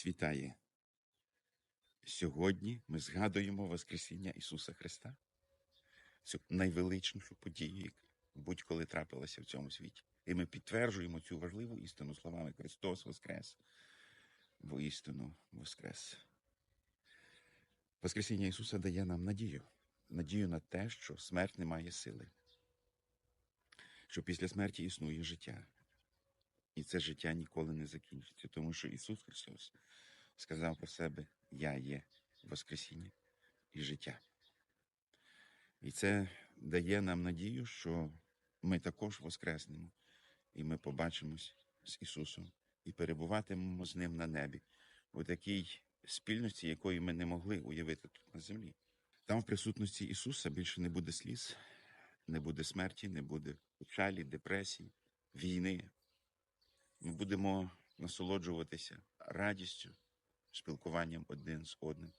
вас вітає. Сьогодні ми згадуємо Воскресіння Ісуса Христа, цю найвеличнішу подію, яка будь-коли трапилася в цьому світі. І ми підтверджуємо цю важливу істину словами Христос Воскрес, воістину Воскрес. Воскресіння Ісуса дає нам надію, надію на те, що смерть не має сили, що після смерті існує життя. І це життя ніколи не закінчиться, тому що Ісус Христос сказав про себе: Я є Воскресіння і життя. І це дає нам надію, що ми також воскреснемо, і ми побачимось з Ісусом і перебуватимемо з Ним на небі, у такій спільності, якої ми не могли уявити тут на землі. Там, в присутності Ісуса, більше не буде сліз, не буде смерті, не буде печалі, депресії, війни. Ми будемо насолоджуватися радістю, спілкуванням один з одним.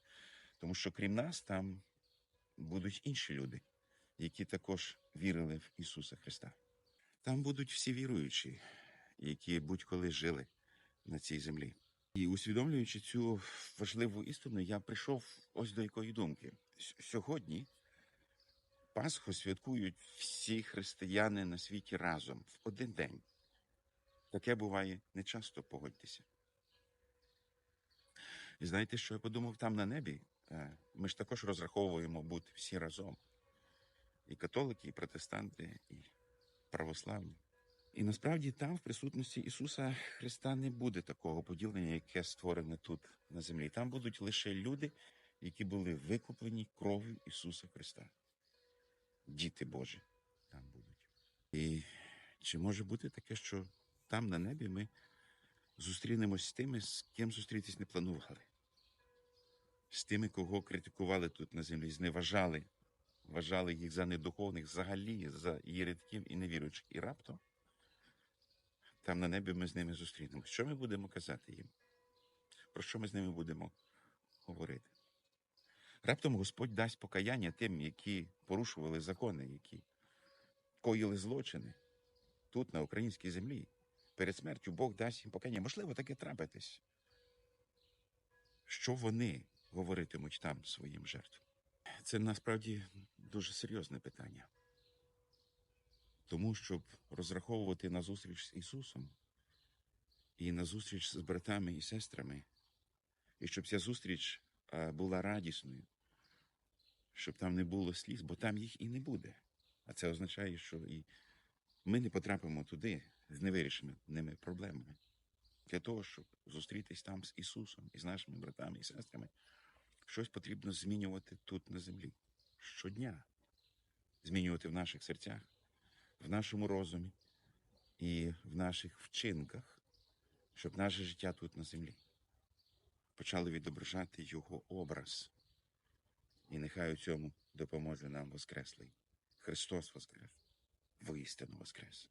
Тому що крім нас там будуть інші люди, які також вірили в Ісуса Христа. Там будуть всі віруючі, які будь-коли жили на цій землі. І усвідомлюючи цю важливу істину, я прийшов ось до якої думки. Сьогодні Пасху святкують всі християни на світі разом в один день. Таке буває нечасто, погодьтеся. І знаєте, що я подумав там на небі? Е, Ми ж також розраховуємо бути всі разом. І католики, і протестанти, і православні. І насправді там, в присутності Ісуса Христа, не буде такого поділення, яке створене тут на землі. Там будуть лише люди, які були викуплені кров'ю Ісуса Христа. Діти Божі там будуть. І чи може бути таке, що там на небі ми зустрінемось з тими, з ким зустрітись не планували, з тими, кого критикували тут на землі, зневажали, вважали їх за недуховних, взагалі за єридків і невіруючих. І раптом там на небі ми з ними зустрінемось. Що ми будемо казати їм? Про що ми з ними будемо говорити? Раптом Господь дасть покаяння тим, які порушували закони, які коїли злочини тут, на українській землі. Перед смертю Бог дасть їм покаяння. Можливо, таке трапитись. Що вони говоритимуть там своїм жертвам? Це насправді дуже серйозне питання. Тому, щоб розраховувати на зустріч з Ісусом і на зустріч з братами і сестрами, і щоб ця зустріч була радісною, щоб там не було сліз, бо там їх і не буде. А це означає, що і ми не потрапимо туди з невирішеними проблемами. Для того, щоб зустрітись там з Ісусом і з нашими братами і сестрами, щось потрібно змінювати тут на землі. Щодня змінювати в наших серцях, в нашому розумі і в наших вчинках, щоб наше життя тут на землі почало відображати Його образ. І нехай у цьому допоможе нам Воскреслий. Христос Воскрес, воістину Воскрес.